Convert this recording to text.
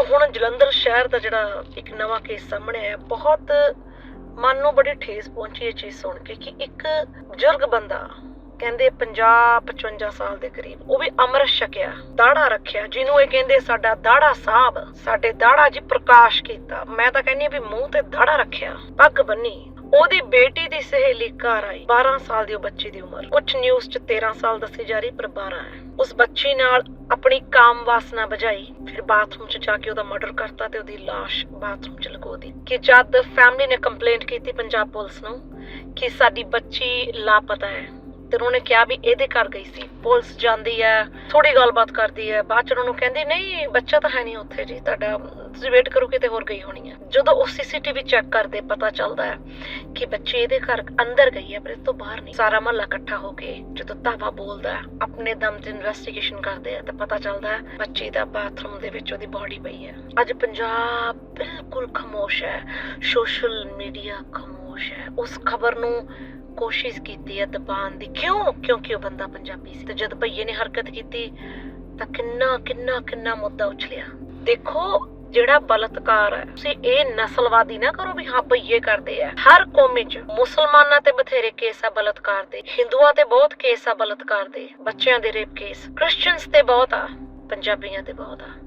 ਸੋ ਹੁਣ ਜਲੰਧਰ ਸ਼ਹਿਰ ਦਾ ਜਿਹੜਾ ਇੱਕ ਨਵਾਂ ਕੇਸ ਸਾਹਮਣੇ ਆਇਆ, ਬਹੁਤ ਮਨ ਨੂੰ ਬੜੀ ਠੇਸ ਪਹੁੰਚੀ ਇਹ ਚੀਜ਼ ਸੁਣ ਕੇ ਕਿ ਇੱਕ ਬਜ਼ੁਰਗ ਬੰਦਾ ਕਹਿੰਦੇ 50 55 ਸਾਲ ਦੇ ਕਰੀਬ। ਉਹ ਵੀ ਅੰਮ੍ਰਿਤ ਛਕਿਆ ਦਾੜਾ ਰੱਖਿਆ। ਜਿਹਨੂੰ ਇਹ ਕਹਿੰਦੇ ਸਾਡਾ ਦਾੜਾ ਸਾਹਿਬ, ਸਾਡੇ ਦਾੜਾ ਜੀ ਪ੍ਰਕਾਸ਼ ਕੀਤਾ। ਮੈਂ ਤਾਂ ਕਹਿੰਨੀ ਵੀ ਮੂੰਹ ਤੇ ਦਾੜਾ ਰੱਖਿਆ, ਪੱਗ ਬੰਨੀ। ਉਹਦੀ ਬੇਟੀ ਦੀ ਸਹੇਲੀ ਘਰ ਆਈ 12 ਸਾਲ ਦੀ ਉਹ ਬੱਚੀ ਦੀ ਉਮਰ। ਕੁਝ ਨਿਊਜ਼ 'ਚ 13 ਸਾਲ ਦੱਸੀ ਜਾ ਰਹੀ ਪਰ 12 ਹੈ। ਉਸ ਬੱਚੀ ਨਾਲ ਆਪਣੀ ਕਾਮ ਵਾਸਨਾ ਬਜਾਈ ਫਿਰ ਬਾਥਰੂਮ 'ਚ ਜਾ ਕੇ ਉਹਦਾ ਮਰਡਰ ਕਰਤਾ ਤੇ ਉਹਦੀ ਲਾਸ਼ ਬਾਥਰੂਮ 'ਚ ਲਗੋ ਦਿੱਤੀ। ਕਿ ਜਦ ਫੈਮਿਲੀ ਨੇ ਕੰਪਲੇਂਟ ਕੀਤੀ ਪੰਜਾਬ ਪੁਲਿਸ ਨੂੰ ਕਿ ਸਾਡੀ ਬੱਚੀ ਲਾਪਤਾ ਹੈ ਤੇ ਉਹਨੇ ਕਿਹਾ ਵੀ ਇਹਦੇ ਘਰ ਗਈ ਸੀ, ਪੁਲਿਸ ਜਾਂਦੀ ਹੈ ਥੋੜੀ ਗੱਲਬਾਤ ਕਰਦੀ ਹੈ, ਬਾਅਦ ਚ ਉਹਨਾਂ ਕਹਿੰਦੀ, ਨਹੀਂ, ਬੱਚਾ ਤਾਂ ਹੈ ਨਹੀਂ ਉੱਥੇ ਜੀ, ਤੁਹਾਡਾ, ਤੁਸੀਂ ਵੇਟ ਕਰੋ, ਕਿਤੇ ਹੋਰ ਗਈ ਹੋਣੀ ਹੈ। ਜਦੋਂ ਉਹ ਸੀਸੀਟੀਵੀ ਚੈੱਕ ਕਰਦੇ, ਪਤਾ ਚੱਲਦਾ ਹੈ ਕਿ ਬੱਚੀ ਇਹਦੇ ਘਰ ਅੰਦਰ ਗਈ ਹੈ, ਪਰ ਇਸ ਤੋਂ ਬਾਹਰ ਨਹੀਂ। ਸਾਰਾ ਮਹੱਲਾ ਇਕੱਠਾ ਹੋ ਕੇ ਜਦੋਂ ਧਾਵਾ ਬੋਲਦਾ ਹੈ, ਆਪਣੇ ਦਮ ਤੇ ਇਨਵੈਸਟੀਗੇਸ਼ਨ ਕਰਦੇ ਆ ਤਾਂ ਪਤਾ ਚੱਲਦਾ ਹੈ ਬੱਚੀ ਦਾ ਬਾਥਰੂਮ ਦੇ ਵਿੱਚ ਉਹਦੀ ਬਾਡੀ ਪਈ ਹੈ। ਅੱਜ ਪੰਜਾਬ ਬਿਲਕੁਲ ਖਾਮੋਸ਼ ਹੈ ਸੋਸ਼ਲ ਮੀਡੀਆ ਖਾਮੋਸ਼ ਹੈ। ਉਸ ਖਬਰ ਨੂੰ ਕੋਸ਼ਿਸ਼ ਕੀਤੀ ਹੈ ਦਬਾਉਣ ਦੀ। ਕਿਉਂ? ਕਿਉਂਕਿ ਉਹ ਬੰਦਾ ਪੰਜਾਬੀ ਸੀ। ਤੇ ਜਦ ਭਈਏ ਨੇ ਹਰਕਤ ਕੀਤੀ, ਤਾਂ ਕਿੰਨਾ ਕਿੰਨਾ ਕਿੰਨਾ ਮੁੱਦਾ ਉਛਲਿਆ। ਦੇਖੋ, ਜਿਹੜਾ ਬਲਤਕਾਰ ਹੈ, ਤੁਸੀਂ ਇਹ ਨਸਲਵਾਦੀ ਨਾ ਕਰੋ ਵੀ ਹਾਂ, ਭਈਏ ਕਰਦੇ ਆ। ਹਰ ਕੌਮ 'ਚ ਮੁਸਲਮਾਨਾਂ ਤੇ ਬਥੇਰੇ ਕੇਸ ਆ ਬਲਤਕਾਰ ਦੇ। ਹਿੰਦੂਆਂ ਤੇ ਬਹੁਤ ਕੇਸ ਆ ਬਲਤਕਾਰ ਦੇ। ਬੱਚਿਆਂ ਦੇ ਰੇਪ ਕੇਸ ਕ੍ਰਿਸਚੀਅਨਸ ਤੇ ਬਹੁਤ ਆ। ਪੰਜਾਬੀਆਂ ਤੇ ਬਹੁਤ ਆ।